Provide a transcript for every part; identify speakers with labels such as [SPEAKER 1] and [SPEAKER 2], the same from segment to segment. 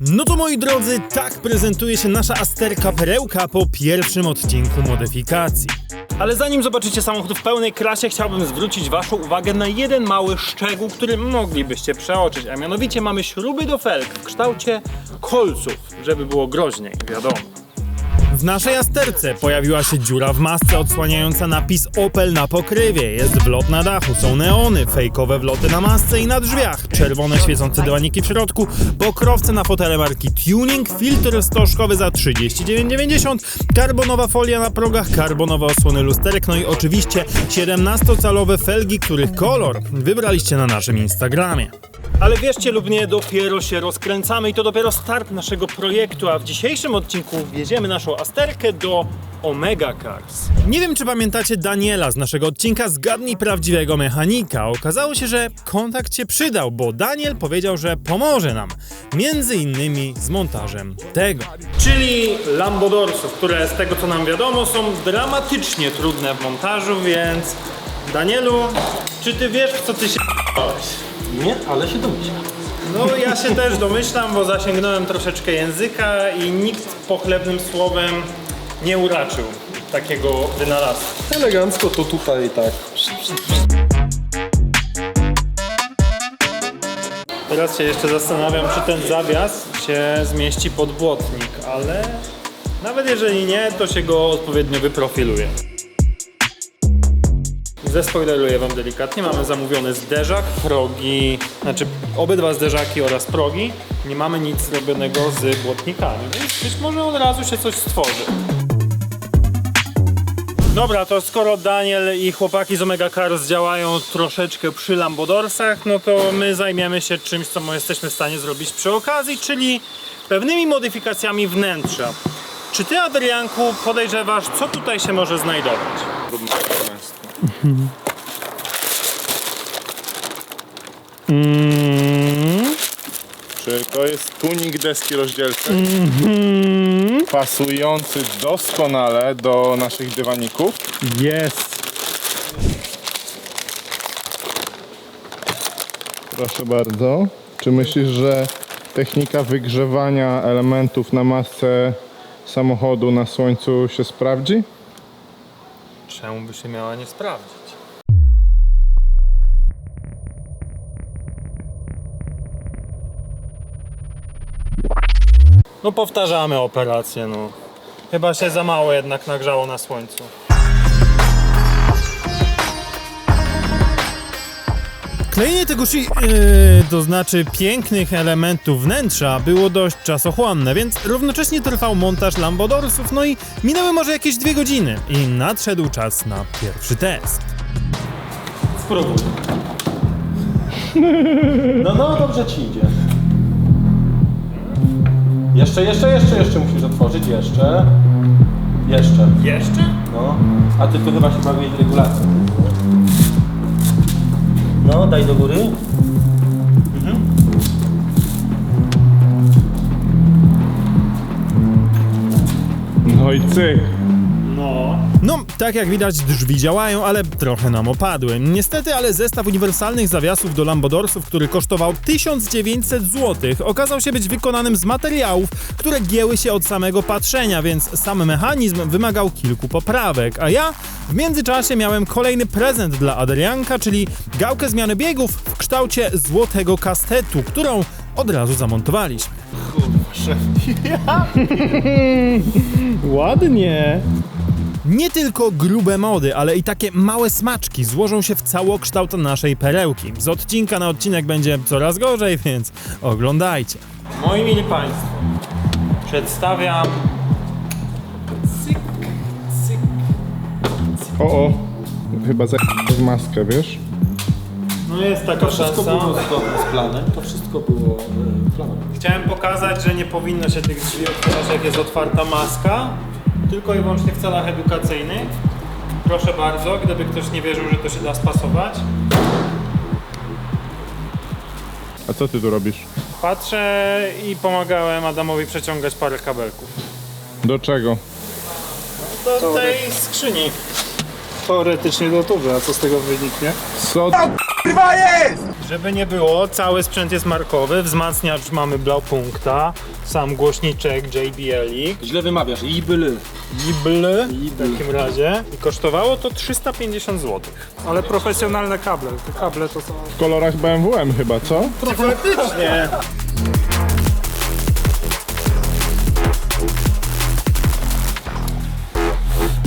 [SPEAKER 1] No to moi drodzy, tak prezentuje się nasza Asterka Perełka po pierwszym odcinku modyfikacji. Ale zanim zobaczycie samochód w pełnej krasie, chciałbym zwrócić Waszą uwagę na jeden mały szczegół, który moglibyście przeoczyć, a mianowicie mamy śruby do felg w kształcie kolców, żeby było groźniej, wiadomo. W naszej Asterce pojawiła się dziura w masce odsłaniająca napis Opel na pokrywie. Jest wlot na dachu, są neony, fejkowe wloty na masce i na drzwiach, czerwone świecące dywaniki w środku, pokrowce na fotele marki Tuning, filtr stożkowy za 39,90, karbonowa folia na progach, karbonowe osłony lusterek, no i oczywiście 17-calowe felgi, których kolor wybraliście na naszym Instagramie. Ale wierzcie lub nie, dopiero się rozkręcamy i to dopiero start naszego projektu, a w dzisiejszym odcinku wjedziemy naszą Asterkę do Omega Cars. Nie wiem, czy pamiętacie Daniela z naszego odcinka Zgadnij Prawdziwego Mechanika. Okazało się, że kontakt się przydał, bo Daniel powiedział, że pomoże nam. Między innymi z montażem tego. Czyli Lambodorsów, które z tego co nam wiadomo są dramatycznie trudne w montażu, więc Danielu, czy ty wiesz w co ty się
[SPEAKER 2] Nie, ale się domyślam.
[SPEAKER 1] no ja się też domyślam, bo zasięgnąłem troszeczkę języka i nikt pochlebnym słowem nie uraczył takiego wynalazku.
[SPEAKER 2] Elegancko to tutaj tak.
[SPEAKER 1] Teraz się jeszcze zastanawiam, czy ten zawias się zmieści pod błotnik, ale nawet jeżeli nie, to się go odpowiednio wyprofiluje. Zespoileruję wam delikatnie, mamy zamówiony zderzak, progi, znaczy obydwa zderzaki oraz progi. Nie mamy nic zrobionego z błotnikami, więc być może od razu się coś stworzy. Dobra, to skoro Daniel i chłopaki z Omega Cars działają troszeczkę przy Lambodorsach, no to my zajmiemy się czymś, co my jesteśmy w stanie zrobić przy okazji, czyli pewnymi modyfikacjami wnętrza. Czy ty, Adrianku, podejrzewasz, co tutaj się może znajdować?
[SPEAKER 3] Czy to jest tunik deski rozdzielczej? Pasujący doskonale do naszych dywaników.
[SPEAKER 1] Jest!
[SPEAKER 3] Proszę bardzo. Czy myślisz, że technika wygrzewania elementów na masce samochodu na słońcu się sprawdzi?
[SPEAKER 1] Czemu by się miała nie sprawdzić? No powtarzamy operację, no. Chyba się za mało jednak nagrzało na słońcu. Klejenie tego shi- yy, to znaczy pięknych elementów wnętrza było dość czasochłonne, więc równocześnie trwał montaż Lambodorsów, no i minęły może jakieś dwie godziny i nadszedł czas na pierwszy test.
[SPEAKER 2] Spróbuj. No, no, dobrze ci idzie. Jeszcze, jeszcze, jeszcze, jeszcze musisz otworzyć, jeszcze. Jeszcze.
[SPEAKER 1] Jeszcze?
[SPEAKER 2] No. A ty tu chyba się bawiłeś w regulację. No, daj do góry.
[SPEAKER 3] No i cyk.
[SPEAKER 1] No. Tak jak widać, drzwi działają, ale trochę nam opadły. Niestety, ale zestaw uniwersalnych zawiasów do Lambodorsów, który kosztował 1900 zł, okazał się być wykonanym z materiałów, które gięły się od samego patrzenia, więc sam mechanizm wymagał kilku poprawek. A ja w międzyczasie miałem kolejny prezent dla Adrianka, czyli gałkę zmiany biegów w kształcie złotego kastetu, którą od razu zamontowaliśmy.
[SPEAKER 3] Ładnie.
[SPEAKER 1] Nie tylko grube mody, ale i takie małe smaczki złożą się w całokształt naszej perełki. Z odcinka na odcinek będzie coraz gorzej, więc oglądajcie. Moi mili Państwo, przedstawiam
[SPEAKER 3] O, o. Chyba za w maskę, wiesz?
[SPEAKER 1] No jest taka
[SPEAKER 2] To wszystko
[SPEAKER 1] szansa.
[SPEAKER 2] było zgodne z planem. To wszystko było e, planem.
[SPEAKER 1] Chciałem pokazać, że nie powinno się tych drzwi otwierać jak jest otwarta maska, tylko i wyłącznie w celach edukacyjnych. Proszę bardzo, gdyby ktoś nie wierzył, że to się da spasować.
[SPEAKER 3] A co ty tu robisz?
[SPEAKER 1] Patrzę i pomagałem Adamowi przeciągać parę kabelków.
[SPEAKER 3] Do czego?
[SPEAKER 1] Do tej skrzyni.
[SPEAKER 4] Teoretycznie do tuby, a co z tego wyniknie?
[SPEAKER 3] Co?
[SPEAKER 1] Żeby nie było, cały sprzęt jest markowy, wzmacniacz mamy Blaupunkta, sam głośniczek JBL-ik,
[SPEAKER 2] Źle wymawiasz, Ibl.
[SPEAKER 1] Ibl w takim razie i kosztowało to 350 zł.
[SPEAKER 4] Ale profesjonalne kable. Te kable to są...
[SPEAKER 3] W kolorach BMW chyba, co?
[SPEAKER 1] Nie.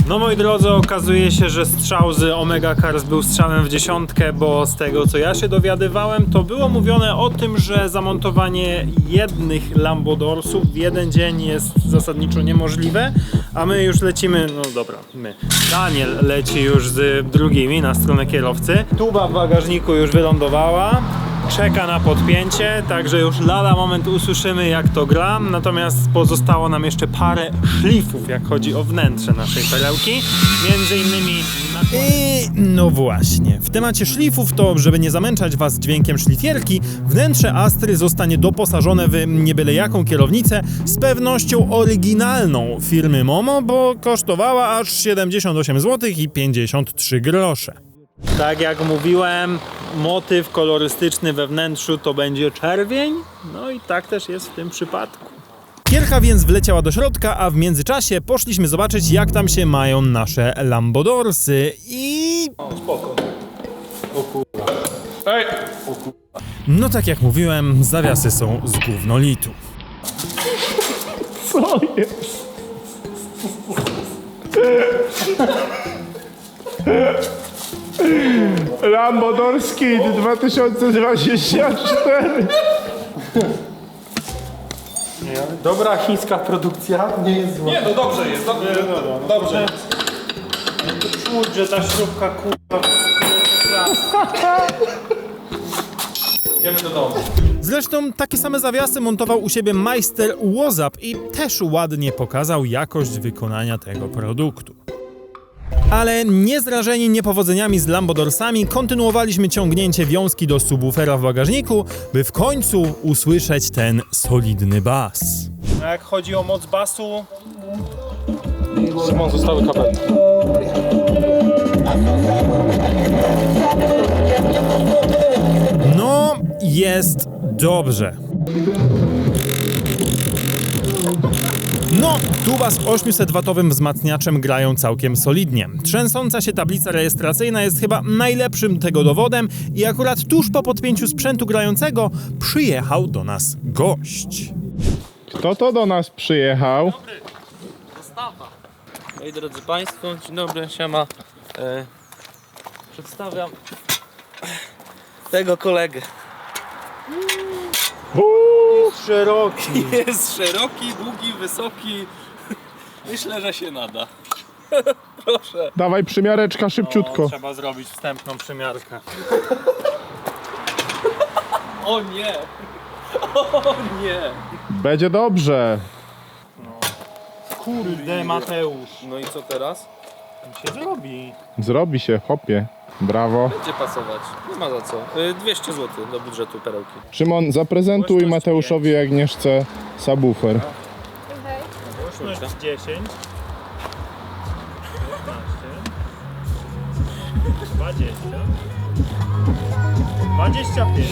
[SPEAKER 1] No moi drodzy, okazuje się, że strzał z Omega Cars był strzałem w dziesiątkę, bo z tego co ja się dowiadywałem, to było mówione o tym, że zamontowanie jednych Lambodorsów w jeden dzień jest zasadniczo niemożliwe, a my już lecimy, no dobra, my. Daniel leci już z drugimi na stronę kierowcy. Tuba w bagażniku już wylądowała czeka na podpięcie, także już lada moment usłyszymy jak to gra, natomiast pozostało nam jeszcze parę szlifów, jak chodzi o wnętrze naszej perełki, między innymi I no właśnie, w temacie szlifów to, żeby nie zamęczać was dźwiękiem szlifierki, wnętrze Astry zostanie doposażone w nie byle jaką kierownicę, z pewnością oryginalną firmy Momo, bo kosztowała aż 78 zł i 53 grosze. Tak jak mówiłem, motyw kolorystyczny we wnętrzu to będzie czerwień, no i tak też jest w tym przypadku. Kierka więc wleciała do środka, a w międzyczasie poszliśmy zobaczyć, jak tam się mają nasze Lambodorsy i...
[SPEAKER 2] Ej!
[SPEAKER 1] No tak jak mówiłem, zawiasy są z gównolitu.
[SPEAKER 3] Co jest? Lambodorski 2024
[SPEAKER 4] Dobra chińska produkcja nie jest zła.
[SPEAKER 2] Nie, no dobrze jest, dobrze. Dobrze.
[SPEAKER 1] Czuć, że ta śrubka kurwa...
[SPEAKER 2] Idziemy do domu.
[SPEAKER 1] Zresztą takie same zawiasy montował u siebie majster Wozap i też ładnie pokazał jakość wykonania tego produktu. Ale niezrażeni niepowodzeniami z Lambodorsami kontynuowaliśmy ciągnięcie wiązki do subwoofera w bagażniku, by w końcu usłyszeć ten solidny bas. A jak chodzi o moc basu,
[SPEAKER 2] Szymon, zostały kabelki.
[SPEAKER 1] no jest dobrze. No, tuba z 800-watowym wzmacniaczem grają całkiem solidnie. Trzęsąca się tablica rejestracyjna jest chyba najlepszym tego dowodem i akurat tuż po podpięciu sprzętu grającego przyjechał do nas gość.
[SPEAKER 3] Kto to do nas przyjechał?
[SPEAKER 5] Moi drodzy Państwo, dzień dobry, siema. E, przedstawiam tego kolegę.
[SPEAKER 3] Uuu,
[SPEAKER 1] Szeroki.
[SPEAKER 5] Jest szeroki, długi, wysoki. Myślę, że się nada. Proszę.
[SPEAKER 3] dawaj przymiareczka szybciutko.
[SPEAKER 1] trzeba zrobić wstępną przymiarkę.
[SPEAKER 5] O nie! O nie!
[SPEAKER 3] Będzie dobrze.
[SPEAKER 1] Kurde, Mateusz.
[SPEAKER 5] No i co teraz?
[SPEAKER 1] się zrobi.
[SPEAKER 3] Zrobi się, hopie. Brawo.
[SPEAKER 5] Będzie pasować. Nie ma za co. Y, 200 zł do budżetu perełki.
[SPEAKER 3] Szymon, zaprezentuj Mateuszowi i Agnieszce subwoofer.
[SPEAKER 1] Głośność 10. 15. 20. 25.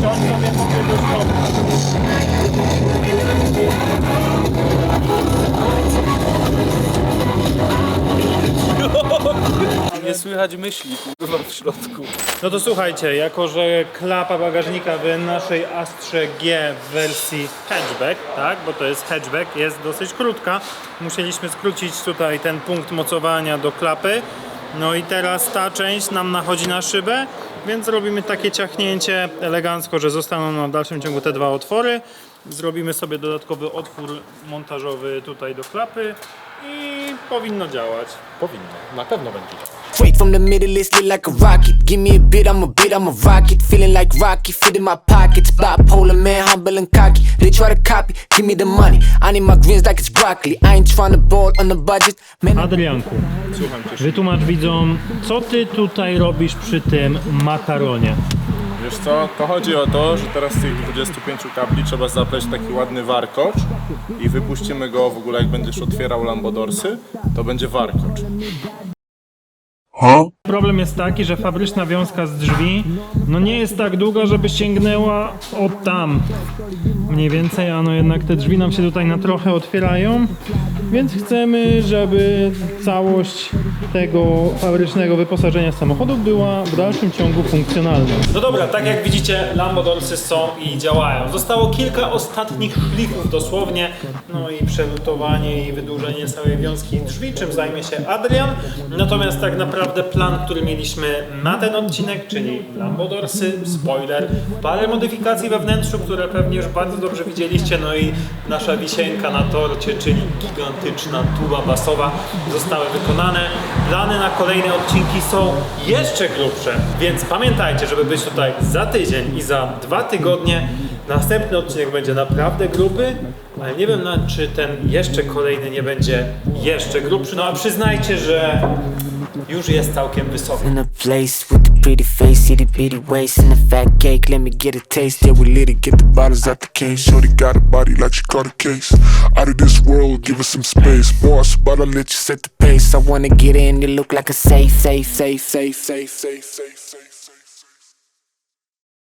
[SPEAKER 1] Ksiądz sobie powie
[SPEAKER 5] słychać myśli kurwa w środku.
[SPEAKER 1] No to słuchajcie, jako że klapa bagażnika w naszej Astrze G w wersji hatchback, tak, bo to jest hatchback, jest dosyć krótka, musieliśmy skrócić tutaj ten punkt mocowania do klapy. No i teraz ta część nam nachodzi na szybę, więc zrobimy takie ciachnięcie elegancko, że zostaną nam w dalszym ciągu te dwa otwory. Zrobimy sobie dodatkowy otwór montażowy tutaj do klapy i powinno działać.
[SPEAKER 2] Powinno. Na pewno będzie.
[SPEAKER 6] Straight from the middle, it's lit like a rocket. Give me a bit, I'm a bit, I'm a rocket. Feeling like Rocky, fit in my pockets. Bipolar man, humble and cocky. They try to copy, give me the money. I need my greens like it's broccoli. I ain't tryna ball on the budget. Man,
[SPEAKER 1] Adrianku, wytłumacz widzom, co ty tutaj robisz przy tym makaronie?
[SPEAKER 7] Wiesz co, to chodzi o to, że teraz z tych 25 kabli trzeba zapleć taki ładny warkocz
[SPEAKER 3] i wypuścimy go w ogóle jak będziesz otwierał Lambodorsy, to będzie warkocz.
[SPEAKER 1] Problem jest taki, że fabryczna wiązka z drzwi no nie jest tak długa, żeby sięgnęła od tam. Mniej więcej, a no jednak te drzwi nam się tutaj na trochę otwierają, więc chcemy, żeby całość tego fabrycznego wyposażenia samochodu była w dalszym ciągu funkcjonalna. No dobra, tak jak widzicie, Lambodorsy są i działają. Zostało kilka ostatnich szlifów dosłownie, no i przelutowanie i wydłużenie całej wiązki drzwi, czym zajmie się Adrian. Natomiast tak naprawdę plan, który mieliśmy na ten odcinek, czyli Lambodorsy, spoiler, parę modyfikacji we wnętrzu, które pewnie już bardzo dobrze widzieliście, no i nasza wisienka na torcie, czyli gigantyczna tuba basowa zostały wykonane. Plany na kolejne odcinki są jeszcze grubsze, więc pamiętajcie, żeby być tutaj za tydzień i za dwa tygodnie. Następny odcinek będzie naprawdę gruby, ale nie wiem, czy ten jeszcze kolejny nie będzie jeszcze grubszy. No a przyznajcie, że już jest całkiem wysoki.
[SPEAKER 6] In a place with the pretty face, itty bitty waist, and a fat cake. Let me get a taste. Yeah, we lit it, get the bottles out the case.
[SPEAKER 7] Shorty got a body like she caught a case. Out of this world, give us some space. Boss, but I'll let you set the
[SPEAKER 6] Pace, I wanna get in, it look like a safe, safe, safe, safe, safe,
[SPEAKER 7] safe, safe, safe.